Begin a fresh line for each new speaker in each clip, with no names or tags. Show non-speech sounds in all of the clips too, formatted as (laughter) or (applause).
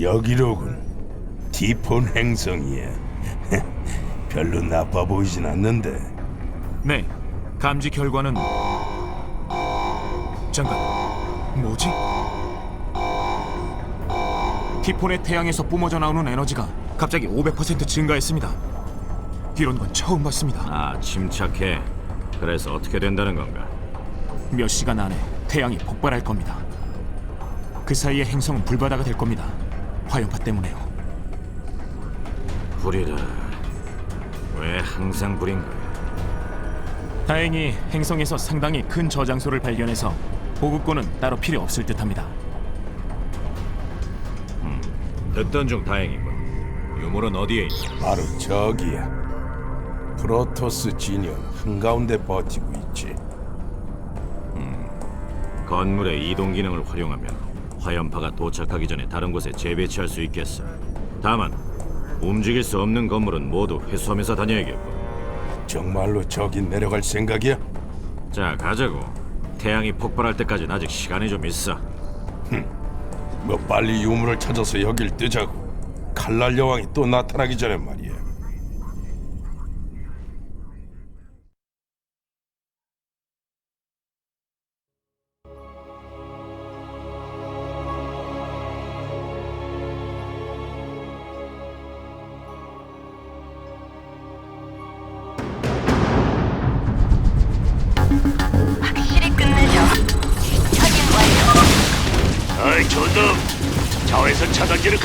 여기로군. 디폰 행성이야. (laughs) 별로 나빠 보이진 않는데.
네, 감지 결과는 잠깐, 뭐지? 티폰의 태양에서 뿜어져 나오는 에너지가 갑자기 500% 증가했습니다. 이런 건 처음 봤습니다.
아, 침착해. 그래서 어떻게 된다는 건가?
몇 시간 안에 태양이 폭발할 겁니다. 그 사이에 행성은 불바다가 될 겁니다. 화염파 때문에요.
불이라. 왜 항상 불인 거야?
다행히 행성에서 상당히 큰 저장소를 발견해서 보급고는 따로 필요 없을 듯합니다.
듣던 중 다행이군. 유물은 어디에 있냐?
바로 저기야. 프로토스 진영 한가운데 버티고 있지.
건물의 이동 기능을 활용하면 화염파가 도착하기 전에 다른 곳에 재배치할 수 있겠어. 다만 움직일 수 없는 건물은 모두 회수하면서 다녀야겠고.
정말로 저기 내려갈 생각이야?
자, 가자고. 태양이 폭발할 때까지는 아직 시간이 좀 있어.
뭐 빨리 유물을 찾아서 여길 뜨자고. 칼날 여왕이 또 나타나기 전에 말이야.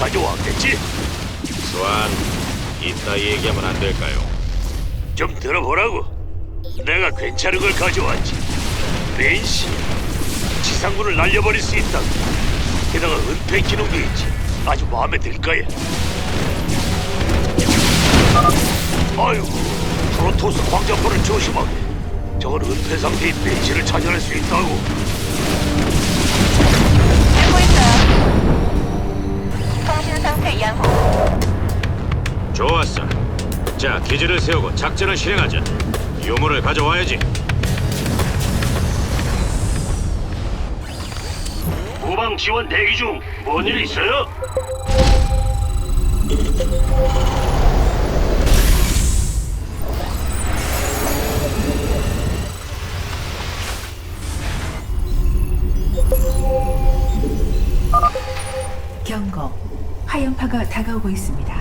가져왔겠지?
수완, 이따 얘기하면 안 될까요?
좀 들어보라고. 내가 괜찮은 걸 가져왔지. 벤시 지상군을 날려버릴 수 있다 게다가 은폐 기능도 있지. 아주 마음에 들 거야. 아이고 프로토스 광자포를 조심하게. 저건 은폐 상태인 벤시를 찾아낼 수 있다고
양호.
좋았어. 자, 기지를 세우고 작전을 실행하자. 유물을 가져와야지.
후방 지원 대기 중. 뭔 일 있어요?
경고. 화염파가 다가오고 있습니다.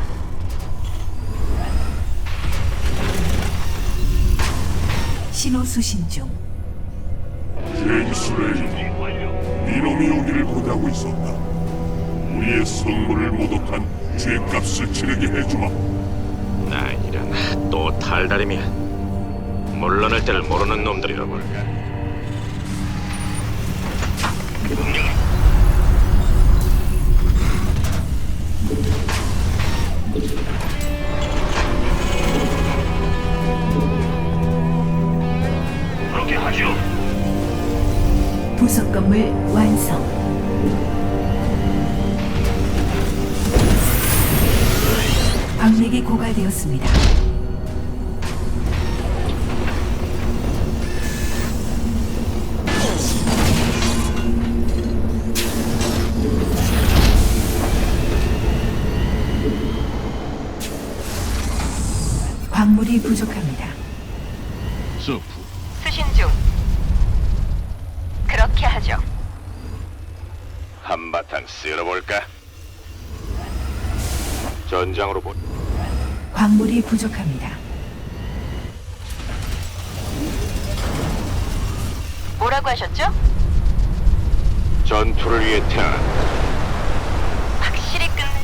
신호 수신 중.
제임스 레이 이놈이 우리를 보다고 있었다 우리의 성물을 모독한 죄값을 치르게 해주마
나 이런 또 탈다림이야. 물러날 때를 모르는 놈들이라 볼까.
그렇게 하죠.
부속 건물 완성. 광맥이 고갈되었습니다. 부족합니다.
뭐라고 하셨죠?
전투를 위해 태어난
확실히 끝내.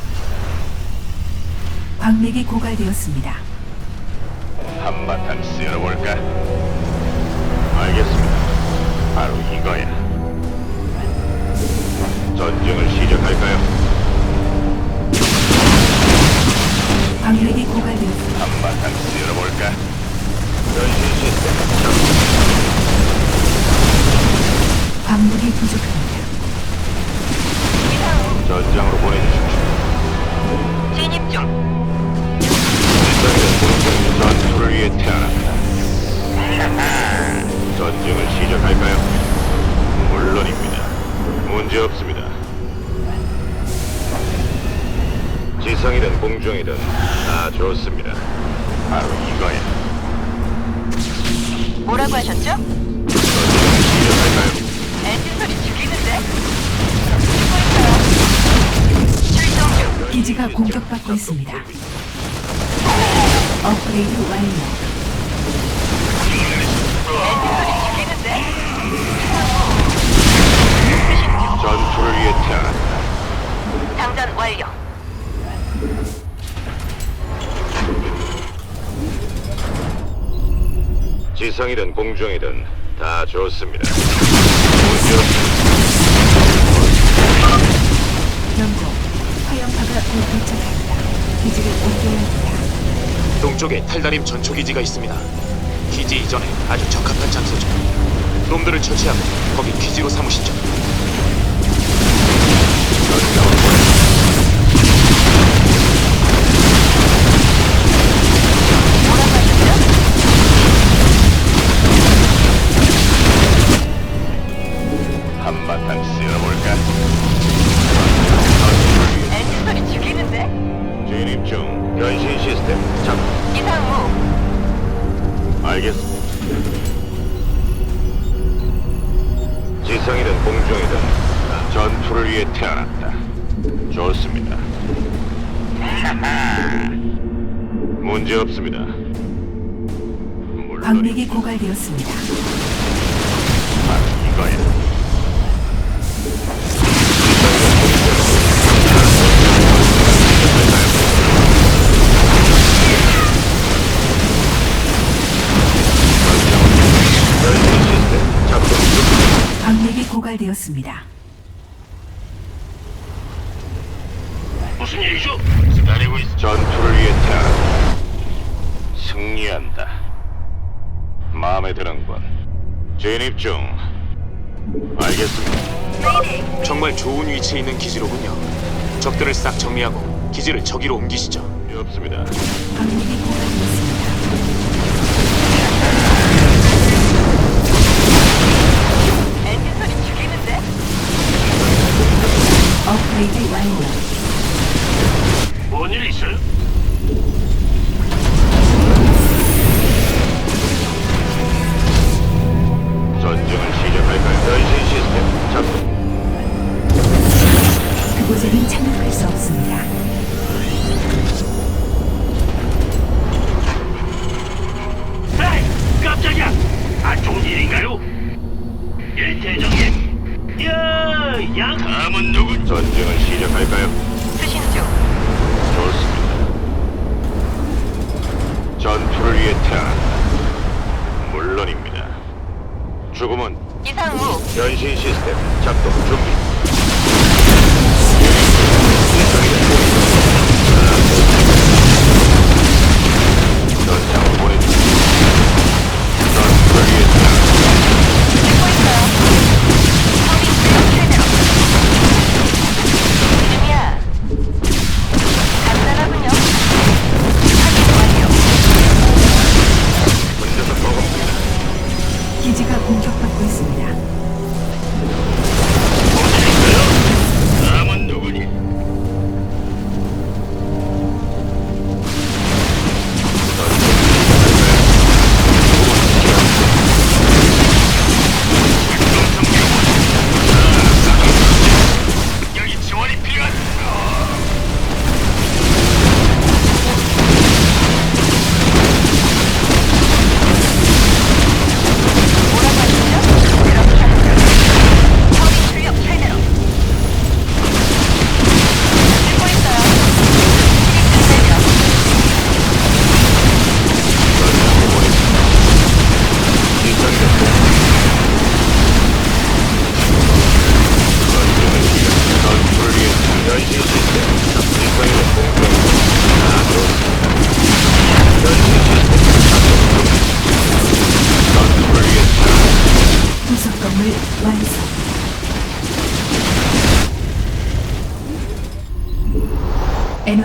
광맥이 고갈되었습니다.
한바탕 쓸어볼까? 알겠습니다. 바로 이거야. 전쟁을 시작할까요?
광맥이 고갈되었습니다.
한바탕 쓸어볼까? 전신 시스템 작동.
광물이 부족합니다.
이상
전장으로 보내주십시오.
진입 중.
일상의 전투를 위해 태어났다. (laughs) 전쟁을 시작할까요? 물론입니다. 문제 없습니다. 지성이든 공중이든 다 좋습니다. 바로 이거야.
뭐라고 하셨죠?
시작할까요?
엔진 소리 죽이는데? 듣고 있어요. 출동 중.
기지가 공격받고 있습니다. 업그레이드 완료.
엔진 소리 죽이는데?
전투를 위해 태어났다.
장전 완료.
지성이든 공중이든 다 좋습니다.
경고. 화염파가 곧 도착합니다. 기지를 옮겨야 합니다.
동쪽에 탈다림 전초기지가 있습니다. 기지 이전에 아주 적합한 장소죠. 놈들을 처치하고 거기 기지로 삼으시죠.
중.
광맥이 고갈되었습니다.
무슨 일이죠?
기다리고 있. 전투를 위해 태어났다. 승리한다. 마음에 드는군. 진입 중. 알겠습니다.
정말 좋은 위치에 있는 기지로군요. 적들을 싹 정리하고 기지를 저기로 옮기시죠.
없습니다.
광맥이 고갈되었습니다.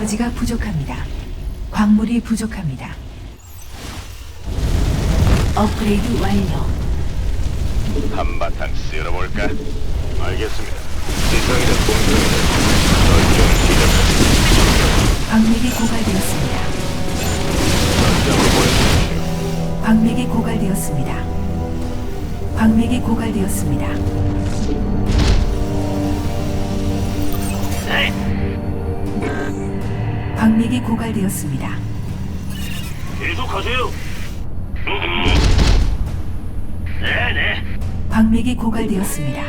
에너지가 부족합니다. 광물이 부족합니다. 업그레이드 완료.
한바탕 쓸어볼까? 알겠습니다. 지성이든 공중이든 설정 시작. 광맥이 고갈되었습니다.
광맥이 고갈되었습니다. 광맥이 고갈되었습니다.
네.
광맥이 고갈되었습니다.
계속하세요. 네네.
광맥이 고갈되었습니다.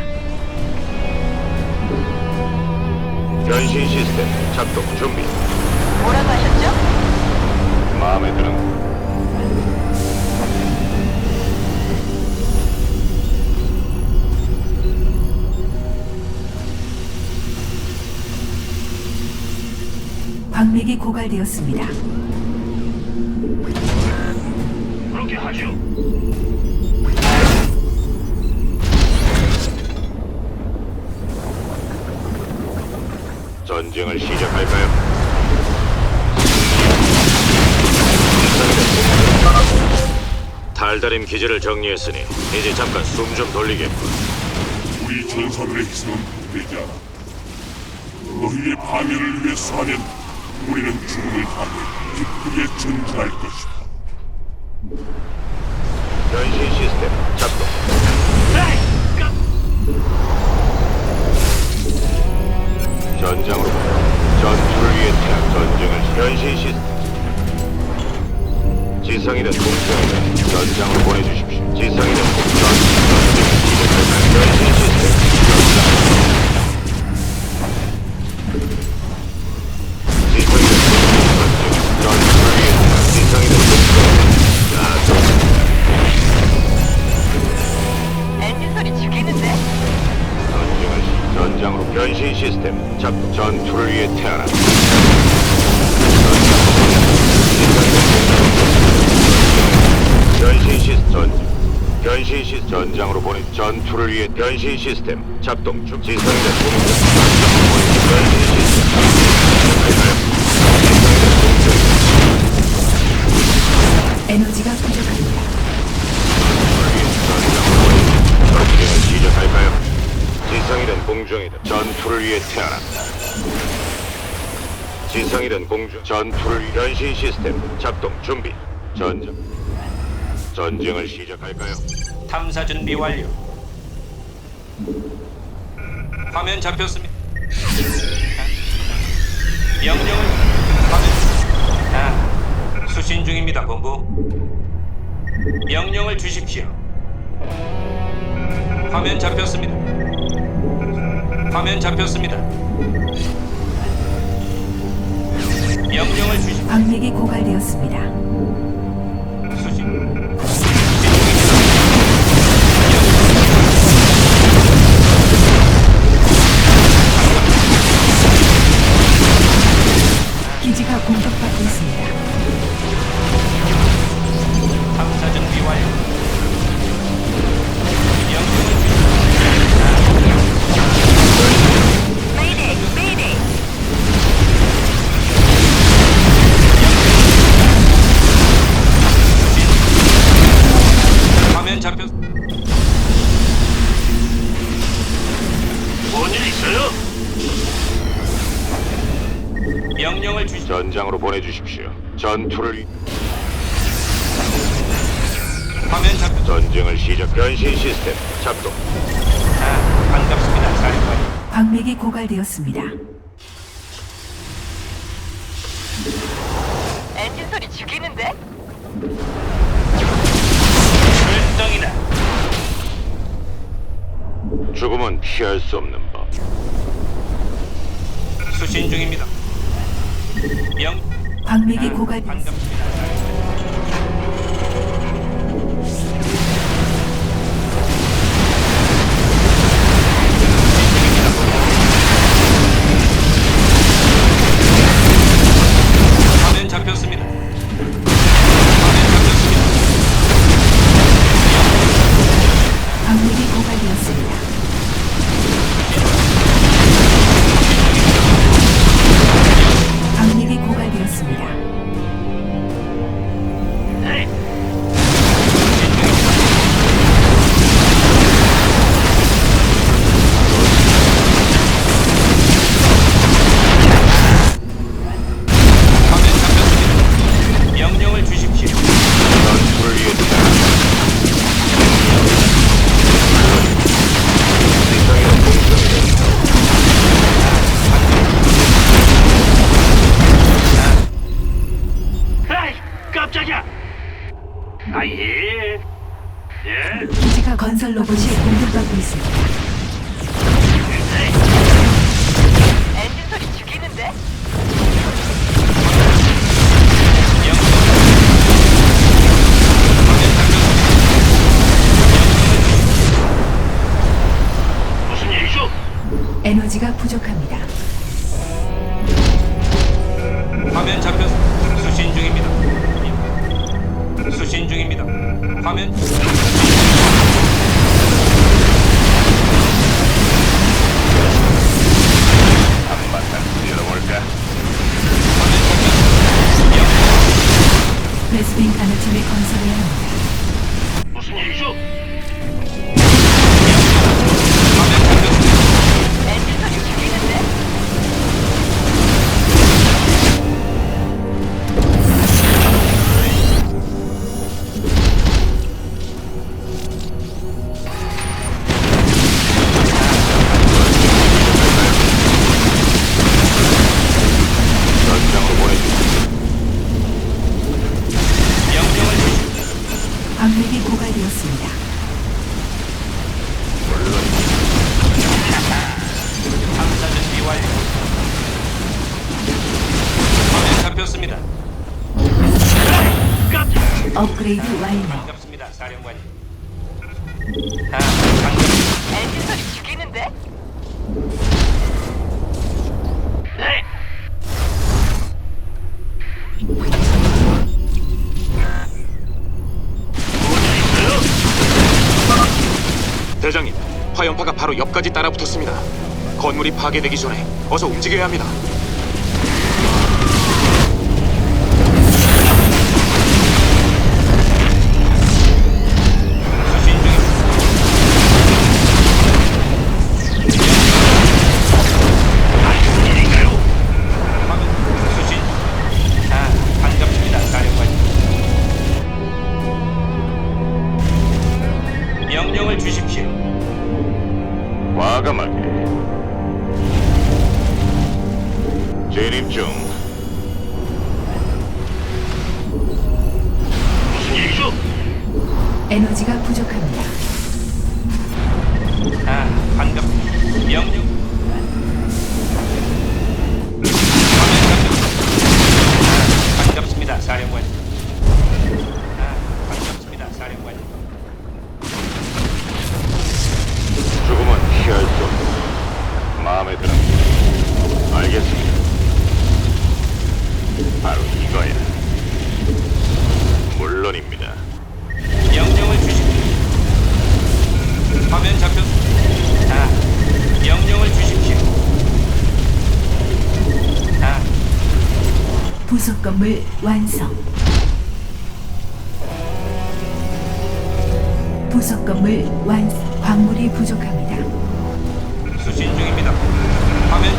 변신 시스템 작동 준비.
뭐라고 하셨죠?
마음에 드는
광맥이 고갈되었습니다.
그렇게 하죠.
전쟁을 시작할까요? 달달임 기지를 정리했으니 이제 잠깐 숨 좀 돌리겠군.
우리 전사들의 희생은 되지 않아. 너희의 파멸을 위해서하면 우리는 죽음을 당해 기쁘게 전진할 것이다.
변신 시스템 작동. 전장으로 전투를 위해 태어난 전쟁을 변신 시스템. 지성이든 공성이든 전장으로 보내주십시오. 지성이든 공성, 작동 전투를 위해 태어난 변신 시스템 변신 시 전장으로 보내 전투를 위해 변신 시스템 작동 중. 시스템.
에너지가 부족합니다.
공중이든 전투를 위해 태어났다. 지성이든 공중 전투를 변신 시스템 작동 준비. 전쟁 전쟁을 시작할까요?
탐사 준비 완료. 화면 잡혔습니다. 명령을 화면 아, 수신 중입니다, 본부. 명령을 주십시오. 화면 잡혔습니다. 화면 잡혔습니다. 명령을 주십시오.
광맥이 고갈되었습니다.
명령을 주시.
전장으로 보내주십시오. 전투를 위-
화면 잡혔.
전쟁을 시작. 변신 시스템 작동.
아, 반갑습니다, 사령관님.
광맥이 고갈되었습니다.
엔진 소리 죽이는데?
출동이다.
죽음은 피할 수 없는 법.
수신 중입니다. 명.
광맥이 고갈되었습니다.
대장님, 화염파가 바로 옆까지 따라붙었습니다. 건물이 파괴되기 전에 어서 움직여야 합니다.
에너지가 부족합니다.
아, 반갑. 명령.
부속 건물 완성. 부속 건물 완성. 광물이 부족합니다.
수신 중입니다. 화면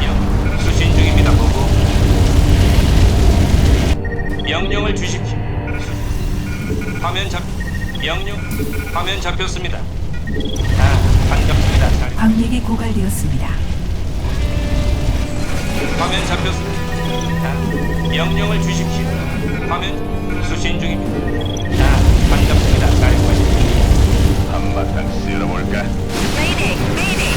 명 수신 중입니다. 보고 명령을 주십시오. 화면 잡 명령 화면 잡혔습니다. 아, 반갑습니다. 사령.
광맥이 고갈되었습니다.
화면 잡혔습니다. 아, 명령을 주십시오. 화면 수신 중입니다. 아, 반갑습니다. 사령관님.
한바탕 쓸어볼까?
메이딩, 메이딩.
화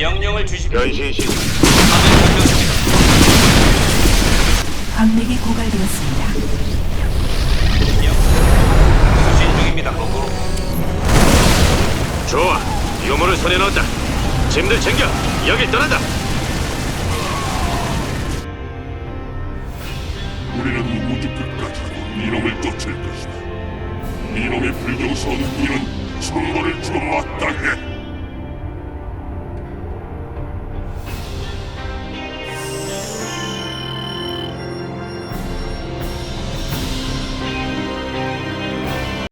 명령을 주십시오.
변신 시.
광맥이 고갈되었습니다.
수신 중입니다. 보고.
좋아. 유물을 손에 넣었다. 짐들 챙겨. 여길 떠난다.
우리는 우주 끝까지 이놈을 쫓을 것이다. 이놈의 불경스러운 일은 선거를 주고 마땅해.